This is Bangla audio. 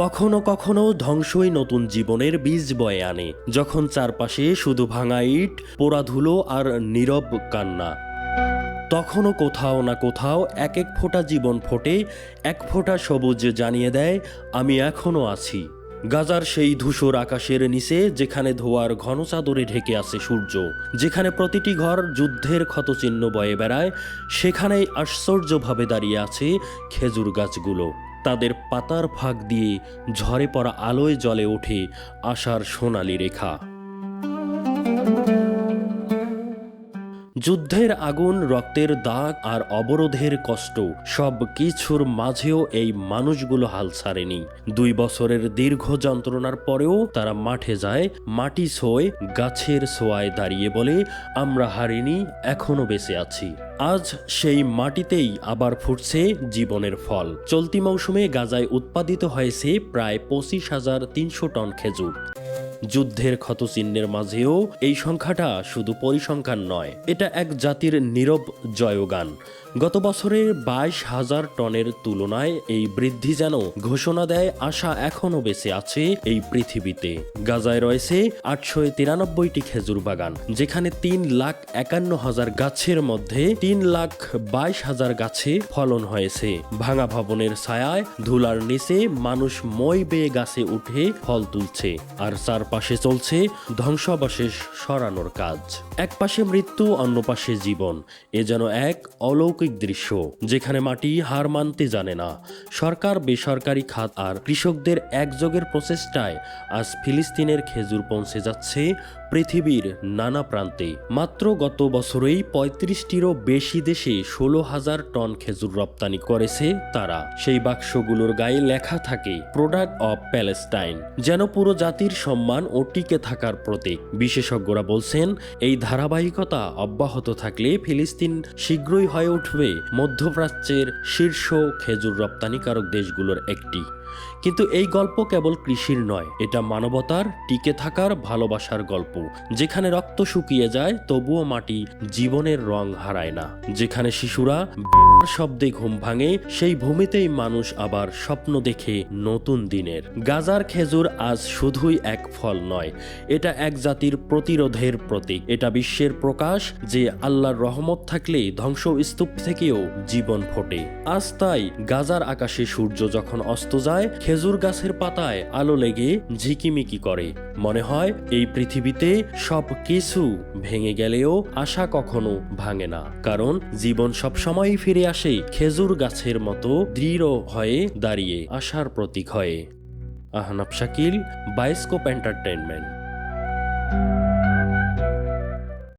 কখনো কখনো ধ্বংসই নতুন জীবনের বীজ বয়ে আনে, যখন চারপাশে শুধু ভাঙা ইট, পোড়া ধুলো আর নীরব কান্না। তখনও কোথাও না কোথাও এক এক ফোঁটা জীবন ফোটে, এক ফোঁটা সবুজ জানিয়ে দেয়, আমি এখনও আছি। গাজার সেই ধূসর আকাশের নিচে যেখানে ধোয়ার ঘন চাদরে ঢেকে আছে সূর্য, যেখানে প্রতিটি ঘর যুদ্ধের ক্ষতচিহ্ন বয়ে বেড়ায়, সেখানেই আশ্চর্যভাবে দাঁড়িয়ে আছে খেজুর গাছগুলো। তাদের পাতার ফাঁক দিয়ে ঝরে পড়া আলোয় জলে ওঠে আশার সোনালি রেখা। যুদ্ধের আগুন, রক্তের দাগ আর অবরোধের কষ্ট, সব কিছুর মাঝেও এই মানুষগুলো হাল ছাড়েনি। দুই বছরের দীর্ঘ যন্ত্রণার পরেও তারা মাঠে যায়, মাটি ছোয় গাছের ছোঁয়ায় দাঁড়িয়ে বলে, আমরা হারিনি, এখনও বেঁচে আছি। আজ সেই মাটিতেই আবার ফুটছে জীবনের ফল। চলতি মৌসুমে গাজায় উৎপাদিত হয়েছে প্রায় পঁচিশ হাজার তিনশো টন খেজুর। যুদ্ধের ক্ষতচিহ্নের মাঝেও এই সংখ্যাটা শুধু পরিসংখ্যান নয় এটা এক জাতির নীরব জয়গান। গত বছরের বাইশ হাজার টনের তুলনায় এই বৃদ্ধি যেন ঘোষণা দেয় আশা এখনও বেঁচে আছে এই পৃথিবীতে। গাজায় রয়েছে আটশো তিরানব্বইটি খেজুর বাগান, যেখানে তিন লাখ একান্ন হাজার গাছের মধ্যে তিন লাখ বাইশ হাজার গাছে ফলন হয়েছে। ভাঙা ভবনের ছায়ায় ধুলার নিচে মানুষ মই বেয়ে গাছে উঠে ফল তুলছে, আর চারপাশে চলছে ধ্বংসাবশেষ সরানোর কাজ। এক পাশে মৃত্যু অন্য পাশে জীবন। এ যেন এক অলৌকিক দৃশ্য, যেখানে মাটি হার মানতে জানে না। সরকার, বেসরকারি খাত আর কৃষকদের একযোগের প্রচেষ্টায় আজ ফিলিস্তিনের খেজুর পৌঁছে যাচ্ছে পৃথিবীর নানা প্রান্তে মাত্র গত বছরেই পঁয়ত্রিশটিরও বেশি দেশে ষোলো হাজার টন খেজুর রপ্তানি করেছে তারা। সেই বাক্সগুলোর গায়ে লেখা থাকে, প্রোডাক্ট অব প্যালেস্টাইন যেন পুরো জাতির সম্মান ও টিকে থাকার প্রতীক। বিশেষজ্ঞরা বলছেন, এই ধারাবাহিকতা অব্যাহত থাকলে ফিলিস্তিন শীঘ্রই হয়ে উঠবে মধ্যপ্রাচ্যের শীর্ষ খেজুর রপ্তানিকারক দেশগুলোর একটি। কিন্তু এই গল্প কেবল কৃষির নয়, এটা মানবতার, টিকে থাকার, ভালোবাসার গল্প। যেখানে রক্ত শুকিয়ে যায়, তবুও মাটি জীবনের রং হারায় না। যেখানে শিশুরা শব্দে ঘুম ভাঙে, সেই ভূমিতেই মানুষ আবার স্বপ্ন দেখে নতুন দিনের। গাজার খেজুর আজ শুধুই এক ফল নয়, এটা এক জাতির প্রতিরোধের প্রতীক। এটা বিশ্বের প্রকাশ যে আল্লাহর রহমত থাকলে ধ্বংস স্তূপ থেকেও জীবন ফোটে। আজ তাই গাজার আকাশে সূর্য যখন অস্ত যায়, খেজুর গাছের পাতায় আলো লেগে ঝিকিমিকি করে। মনে হয় এই পৃথিবীতে সব কিছু ভেঙে গেলেও আশা কখনো ভাঙে না, কারণ জীবন সবসময়ই ফিরে আসে খেজুর গাছের মতো দৃঢ় হয়ে দাঁড়িয়ে আশার প্রতীক হয়ে। Ahnab Shakil bioscope entertainment